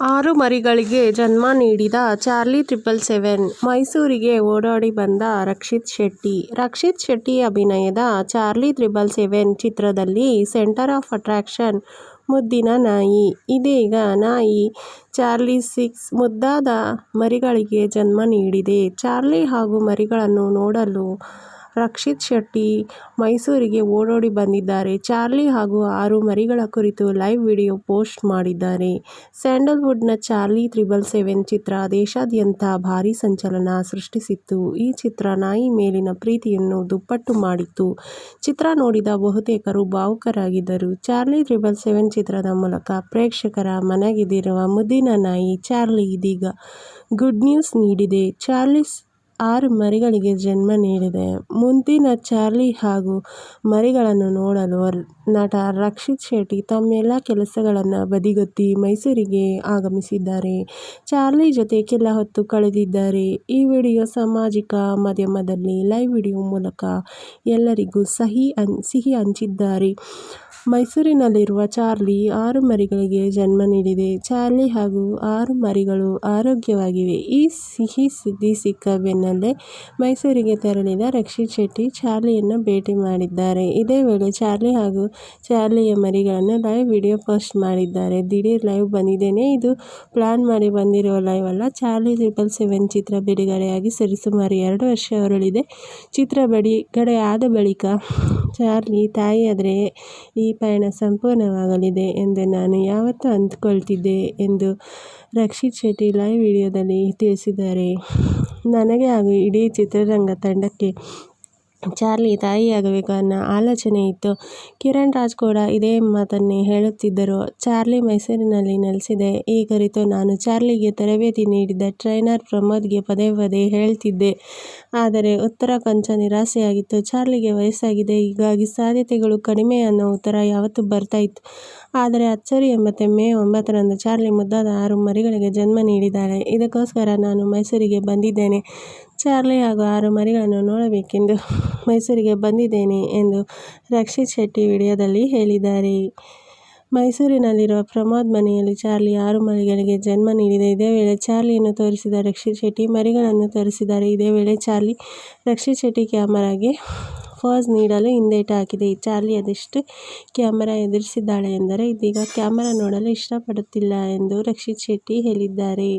ಆರು ಮರಿಗಳಿಗೆ ಜನ್ಮ ನೀಡಿದ ಚಾರ್ಲಿ ಟ್ರಿಪಲ್ ಸೆವೆನ್ ಮೈಸೂರಿಗೆ ಓಡಾಡಿ ಬಂದ ರಕ್ಷಿತ್ ಶೆಟ್ಟಿ. ರಕ್ಷಿತ್ ಶೆಟ್ಟಿ ಅಭಿನಯದ ಚಾರ್ಲಿ ಟ್ರಿಪಲ್ ಸೆವೆನ್ ಚಿತ್ರದಲ್ಲಿ ಸೆಂಟರ್ ಆಫ್ ಅಟ್ರಾಕ್ಷನ್ ಮುದ್ದಿನ ನಾಯಿ. ಇದೀಗ ನಾಯಿ ಚಾರ್ಲಿ ಸಿಕ್ಸ್ ಮುದ್ದಾದ ಮರಿಗಳಿಗೆ ಜನ್ಮ ನೀಡಿದೆ. ಚಾರ್ಲಿ ಹಾಗೂ ಮರಿಗಳನ್ನು ನೋಡಲು ರಕ್ಷಿತ್ ಶೆಟ್ಟಿ ಮೈಸೂರಿಗೆ ಓಡೋಡಿ ಬಂದಿದ್ದಾರೆ. ಚಾರ್ಲಿ ಹಾಗೂ ಆರು ಮರಿಗಳ ಕುರಿತು ಲೈವ್ ವಿಡಿಯೋ ಪೋಸ್ಟ್ ಮಾಡಿದ್ದಾರೆ. ಸ್ಯಾಂಡಲ್ವುಡ್ನ ಚಾರ್ಲಿ ತ್ರಿಬಲ್ ಸೆವೆನ್ ಚಿತ್ರ ದೇಶಾದ್ಯಂತ ಭಾರೀ ಸಂಚಲನ ಸೃಷ್ಟಿಸಿತ್ತು. ಈ ಚಿತ್ರ ನಾಯಿ ಮೇಲಿನ ಪ್ರೀತಿಯನ್ನು ದುಪ್ಪಟ್ಟು ಮಾಡಿತ್ತು. ಚಿತ್ರ ನೋಡಿದ ಬಹುತೇಕರು ಭಾವುಕರಾಗಿದ್ದರು. ಚಾರ್ಲಿ ತ್ರಿಬಲ್ ಸೆವೆನ್ ಚಿತ್ರದ ಮೂಲಕ ಪ್ರೇಕ್ಷಕರ ಮನಗೆದಿರುವ ಮುದ್ದಿನ ನಾಯಿ ಚಾರ್ಲಿ ಇದೀಗ ಗುಡ್ ನ್ಯೂಸ್ ನೀಡಿದೆ. ಚಾರ್ಲಿ ಆರು ಮರಿಗಳಿಗೆ ಜನ್ಮ ನೀಡಿದೆ. ಮುಂದಿನ ಚಾರ್ಲಿ ಹಾಗೂ ಮರಿಗಳನ್ನು ನೋಡಲು ನಟ ರಕ್ಷಿತ್ ಶೆಟ್ಟಿ ತಮ್ಮೆಲ್ಲ ಕೆಲಸಗಳನ್ನು ಬದಿಗೊತ್ತಿ ಮೈಸೂರಿಗೆ ಆಗಮಿಸಿದ್ದಾರೆ. ಚಾರ್ಲಿ ಜೊತೆ ಕೆಲ ಹೊತ್ತು ಕಳೆದಿದ್ದಾರೆ. ಈ ವಿಡಿಯೋ ಸಾಮಾಜಿಕ ಮಾಧ್ಯಮದಲ್ಲಿ ಲೈವ್ ವಿಡಿಯೋ ಮೂಲಕ ಎಲ್ಲರಿಗೂ ಸಹಿ ಸಿಹಿ ಹಂಚಿದ್ದಾರೆ. ಮೈಸೂರಿನಲ್ಲಿರುವ ಚಾರ್ಲಿ ಆರು ಮರಿಗಳಿಗೆ ಜನ್ಮ ನೀಡಿದೆ. ಚಾರ್ಲಿ ಹಾಗೂ ಆರು ಮರಿಗಳು ಆರೋಗ್ಯವಾಗಿವೆ. ಈ ಸಿಹಿ ಸುದ್ದಿ ಸಿಕ್ಕ ಬೆನ್ನಲ್ಲೇ ಮೈಸೂರಿಗೆ ತೆರಳಿದ ರಕ್ಷಿತ್ ಶೆಟ್ಟಿ ಚಾರ್ಲಿಯನ್ನು ಭೇಟಿ ಮಾಡಿದ್ದಾರೆ. ಇದೇ ವೇಳೆ ಚಾರ್ಲಿ ಹಾಗೂ ಚಾರ್ಲಿಯ ಮರಿಗಳನ್ನು ಲೈವ್ ವಿಡಿಯೋ ಪೋಸ್ಟ್ ಮಾಡಿದ್ದಾರೆ. ದಿಢೀರ್ ಲೈವ್ ಬಂದಿದ್ದೇನೆ ಇದು ಪ್ಲಾನ್ ಮಾಡಿ ಬಂದಿರುವ ಲೈವ್ ಅಲ್ಲ. ಚಾರ್ಲಿ ಟ್ರಿಪಲ್ ಸೆವೆನ್ ಚಿತ್ರ ಬಿಡುಗಡೆಯಾಗಿ ಸರಿಸುಮಾರು ಎರಡು ವರ್ಷ ಹೊರಳಿದೆ. ಚಿತ್ರ ಬಿಡುಗಡೆ ಆದ ಬಳಿಕ ಚಾರ್ಲಿ ತಾಯಿಯಾದರೆ ಈ ಪಯಣ ಸಂಪೂರ್ಣವಾಗಲಿದೆ ಎಂದು ನಾನು ಯಾವತ್ತೂ ಅಂದುಕೊಳ್ತಿದ್ದೆ ಎಂದು ರಕ್ಷಿತ್ ಶೆಟ್ಟಿ ಲೈವ್ ವಿಡಿಯೋದಲ್ಲಿ ತಿಳಿಸಿದ್ದಾರೆ. ನನಗೆ ಹಾಗೂ ಇಡೀ ಚಿತ್ರರಂಗ ತಂಡಕ್ಕೆ ಚಾರ್ಲಿ ತಾಯಿಯಾಗಬೇಕು ಅನ್ನೋ ಆಲೋಚನೆ ಇತ್ತು. ಕಿರಣ್ ರಾಜ್ ಕೂಡ ಇದೇ ಮಾತನ್ನೇ ಹೇಳುತ್ತಿದ್ದರು. ಚಾರ್ಲಿ ಮೈಸೂರಿನಲ್ಲಿ ನೆಲೆಸಿದೆ. ಈ ಕುರಿತು ನಾನು ಚಾರ್ಲಿಗೆ ತರಬೇತಿ ನೀಡಿದ್ದ ಟ್ರೈನರ್ ಪ್ರಮೋದ್ಗೆ ಪದೇ ಪದೇ ಹೇಳ್ತಿದ್ದೆ. ಆದರೆ ಉತ್ತರ ಕೊಂಚ ನಿರಾಸೆಯಾಗಿತ್ತು. ಚಾರ್ಲಿಗೆ ವಯಸ್ಸಾಗಿದೆ. ಹೀಗಾಗಿ ಸಾಧ್ಯತೆಗಳು ಕಡಿಮೆ ಅನ್ನೋ ಉತ್ತರ ಯಾವತ್ತೂ ಬರ್ತಾ ಇತ್ತು. ಆದರೆ ಅಚ್ಚರಿ ಎಂಬತ್ತೆ ಮೇ ಒಂಬತ್ತರಂದು ಚಾರ್ಲಿ ಮುದ್ದಾದ ಆರು ಮರಿಗಳಿಗೆ ಜನ್ಮ ನೀಡಿದ್ದಾಳೆ. ಇದಕ್ಕೋಸ್ಕರ ನಾನು ಮೈಸೂರಿಗೆ ಬಂದಿದ್ದೇನೆ. ಚಾರ್ಲಿ ಹಾಗೂ ಆರು ಮರಿಗಳನ್ನು ನೋಡಬೇಕೆಂದು ಮೈಸೂರಿಗೆ ಬಂದಿದ್ದೇನೆ ಎಂದು ರಕ್ಷಿತ್ ಶೆಟ್ಟಿ ವಿಡಿಯೋದಲ್ಲಿ ಹೇಳಿದ್ದಾರೆ. ಮೈಸೂರಿನಲ್ಲಿರುವ ಪ್ರಮೋದ್ ಮನೆಯಲ್ಲಿ ಚಾರ್ಲಿ ಆರು ಮರಿಗಳಿಗೆ ಜನ್ಮ ನೀಡಿದೆ. ಇದೇ ವೇಳೆ ಚಾರ್ಲಿಯನ್ನು ತೋರಿಸಿದ ರಕ್ಷಿತ್ ಶೆಟ್ಟಿ ಮರಿಗಳನ್ನು ತೋರಿಸಿದ್ದಾರೆ. ಇದೇ ವೇಳೆ ಚಾರ್ಲಿ ರಕ್ಷಿತ್ ಶೆಟ್ಟಿ ಕ್ಯಾಮರಾಗೆ ಫೋಸ್ ನೀಡಲು ಹಿಂದೇಟು ಹಾಕಿದೆ. ಚಾರ್ಲಿ ಅದೆಷ್ಟು ಕ್ಯಾಮರಾ ಎದುರಿಸಿದ್ದಾಳೆ ಎಂದರೆ ಇದೀಗ ಕ್ಯಾಮರಾ ನೋಡಲು ಇಷ್ಟಪಡುತ್ತಿಲ್ಲ ಎಂದು ರಕ್ಷಿತ್ ಶೆಟ್ಟಿ ಹೇಳಿದ್ದಾರೆ.